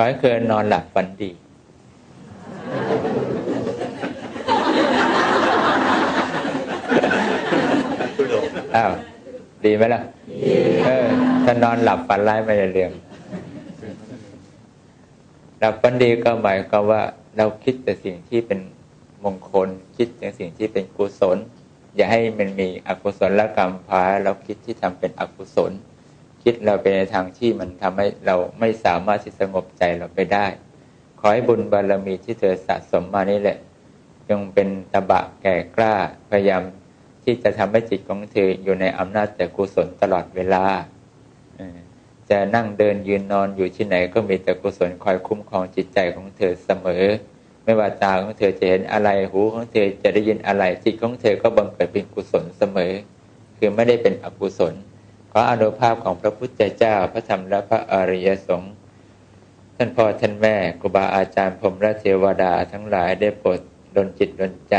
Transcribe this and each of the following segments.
ขอให้เธอนอนหลับฝันดี อ้าว ดีไหมล่ะ เออ ถ้านอนหลับฝันร้ายไม่ได้เรื่อง หลับฝันดีก็หมายความว่า เราคิดแต่สิ่งที่เป็นมงคล คิดแต่สิ่งที่เป็นกุศล อย่าให้มันมีอกุศลกรรมพาเราคิดที่ทำเป็นอกุศล คิดเราไปในทางที่มันทำให้เราไม่สามารถที่สงบใจเราไปได้ ขอให้บุญบารมีที่เธอสะสมมานี่แหละจงเป็นตบะแก่กล้าพยายามที่จะทำให้จิตของเธออยู่ในอำนาจแต่กุศลตลอดเวลาจะนั่งเดินยืนนอนอยู่ที่ไหนก็มีแต่กุศลคอยคุ้มครองจิตใจของเธอเสมอ ไม่ว่าตาของเธอจะเห็นอะไรหูของเธอจะได้ยินอะไรจิตของเธอก็บังเกิดเป็นกุศลเสมอ คือไม่ได้เป็นอกุศล ขออนุภาพของพระพุทธเจ้า พระธรรมและพระอริยสงฆ์ท่านพ่อท่านแม่ครูบาอาจารย์พรมและเทวดาทั้งหลายได้โปรดดลจิตดลใจ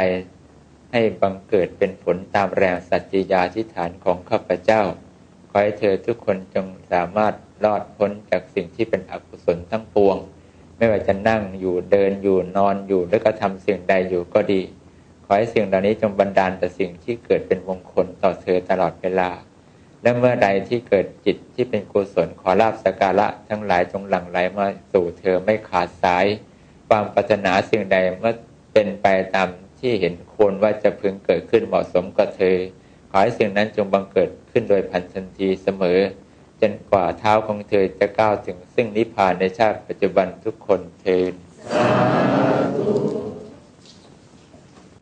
ให้บังเกิดเป็นผลตามแรงสัจจิยาธิฐานของข้าพเจ้า ขอให้เธอทุกคนจงสามารถรอดพ้นจากสิ่งที่เป็นอกุศลทั้งปวง ไม่ว่าจะนั่งอยู่เดินอยู่นอนอยู่หรือก็ทำสิ่งใดอยู่ก็ดี ขอให้สิ่งเหล่านี้จงบันดาลแต่สิ่งที่เกิดเป็นมงคลต่อเธอตลอดเวลา และเมื่อใดที่เกิดจิตที่เป็นกุศลขอลาบสการะทั้งหลายจงหลั่งไหลมาสู่เธอไม่ขาดสาย ความปรารถนาสิ่งใดเมื่อเป็นไปตามที่เห็นควรว่าจะพึงเกิดขึ้นเหมาะสมกับเธอ ขอให้สิ่งนั้นจงบังเกิดขึ้นโดยพันทันทีเสมอ จนกว่าเท้าของเธอจะก้าวถึงซึ่งนิพพานในชาติปัจจุบันทุกคนเทอ